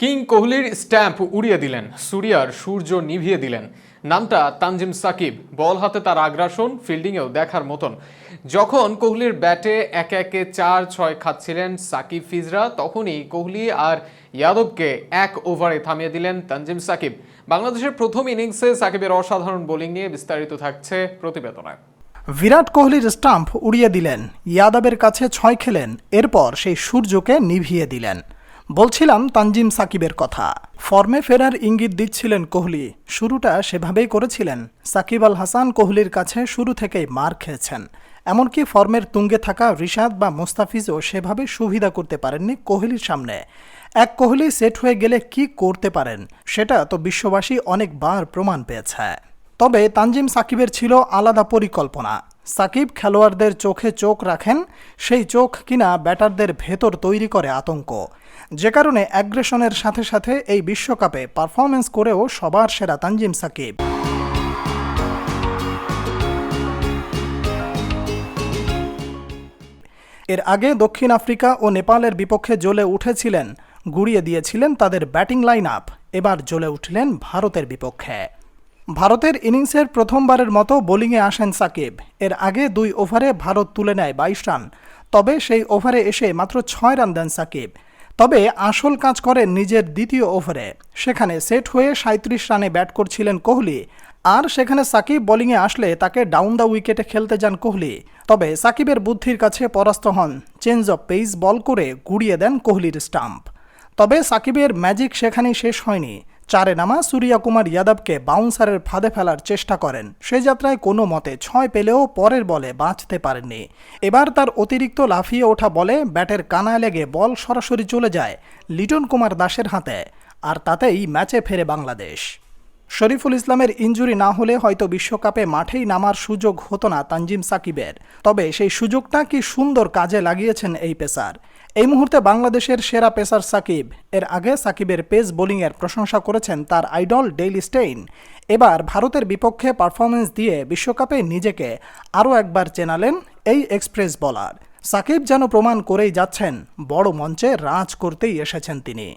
King কোহলির stamp উড়িয়ে দিলেন, সুরিয়ার সূর্য নিভিয়ে দিলেন। নামটা তানজিম সাকিব, বল হাতে তার আগ্রাসন, ফিল্ডিংয়েও দেখার মতন। যখন কোহলির ব্যাটে একে একে চার ছয় খাচ্ছিলেন সাকিব ফিজরা, তখনই কোহলি আর যাদবকে এক ওভারে থামিয়ে দিলেন তানজিম সাকিব। বাংলাদেশের প্রথম ইনিংসে সাকিবের অসাধারণ বোলিং নিয়ে বিস্তারিত থাকছে প্রতিবেদনায়। বিরাট কোহলির স্টাম্প উড়িয়ে দিলেন, ইয়াদবের কাছে ছয় খেলেন, এরপর সেই সূর্যকে নিভিয়ে দিলেন। বলছিলাম তানজিম সাকিবের কথা। ফর্মে ফেরার ইঙ্গিত দিচ্ছিলেন কোহলি। শুরুটা সেভাবেই করেছিলেন। সাকিব আল হাসান কোহলির কাছে শুরু থেকেই মার খেয়েছেন। এমনকি ফর্মের তুঙ্গে থাকা রিশাদ বা মোস্তাফিজও সেভাবে সুবিধা করতে পারেননি কোহলির সামনে। এক কোহলি সেট হয়ে গেলে কি করতে পারেন, সেটা তো বিশ্ববাসী অনেকবার প্রমাণ পেয়েছে। তবে তানজিম সাকিবের ছিল আলাদা পরিকল্পনা। সাকিব খেলোয়াড়দের চোখে চোখ রাখেন, সেই চোখ কিনা ব্যাটারদের ভেতর তৈরি করে আতঙ্ক। যে কারণে অ্যাগ্রেশনের সাথে সাথে এই বিশ্বকাপে পারফরমেন্স করেও সবার সেরা তানজিম সাকিব। এর আগে দক্ষিণ আফ্রিকা ও নেপালের বিপক্ষে জ্বলে উঠেছিলেন, গুড়িয়ে দিয়েছিলেন তাদের ব্যাটিং লাইন আপ এবার জ্বলে উঠলেন ভারতের বিপক্ষে। ভারতের ইনিংসের প্রথমবারের মতো বোলিংয়ে আসেন সাকিব। এর আগে দুই ওভারে ভারত তুলে নেয় বাইশ রান, তবে সেই ওভারে এসে মাত্র ছয় রান দেন সাকিব। তবে আসল কাজ করেন নিজের দ্বিতীয় ওভারে। সেখানে সেট হয়ে সাঁত্রিশ রানে ব্যাট করছিলেন কোহলি। আর সেখানে সাকিব বোলিংয়ে আসলে তাকে ডাউন দ্য উইকেটে খেলতে যান কোহলি। তবে সাকিবের বুদ্ধির কাছে পরাস্ত হন। চেঞ্জ অফ পেস বল করে গুড়িয়ে দেন কোহলির স্টাম্প। তবে সাকিবের ম্যাজিক সেখানেই শেষ হয়নি। চারে নামা সূর্যা কুমার ইয়াদবকে বাউন্সারের ফাঁদে ফেলার চেষ্টা করেন। সে যাত্রায় কোনো মতে ছয় পেলেও পরের বলে বাঁচতে পারেননি। এবার তার অতিরিক্ত লাফিয়ে ওঠা বলে ব্যাটের কানায় লেগে বল সরাসরি চলে যায় লিটন কুমার দাসের হাতে, আর তাতেই ম্যাচে ফেরে বাংলাদেশ। শরীফুল ইসলামের ইঞ্জুরি না হলে হয়তো বিশ্বকাপে মাঠেই নামার সুযোগ হতো না তানজিম সাকিবের। তবে সেই সুযোগটা কি সুন্দর কাজে লাগিয়েছেন এই পেসার? এই মুহূর্তে বাংলাদেশের সেরা পেসার সাকিব, এর আগে সাকিবের পেস বোলিংয়ের প্রশংসা করেছেন তার আইডল ডেইলি স্টেইন। এবার ভারতের বিপক্ষে পারফরমেন্স দিয়ে বিশ্বকাপে নিজেকে আরও একবার চেনালেন এই এক্সপ্রেস বলার। সাকিব যেন প্রমাণ করেই যাচ্ছেন, বড় মঞ্চে রাজ করতেই এসেছেন তিনি।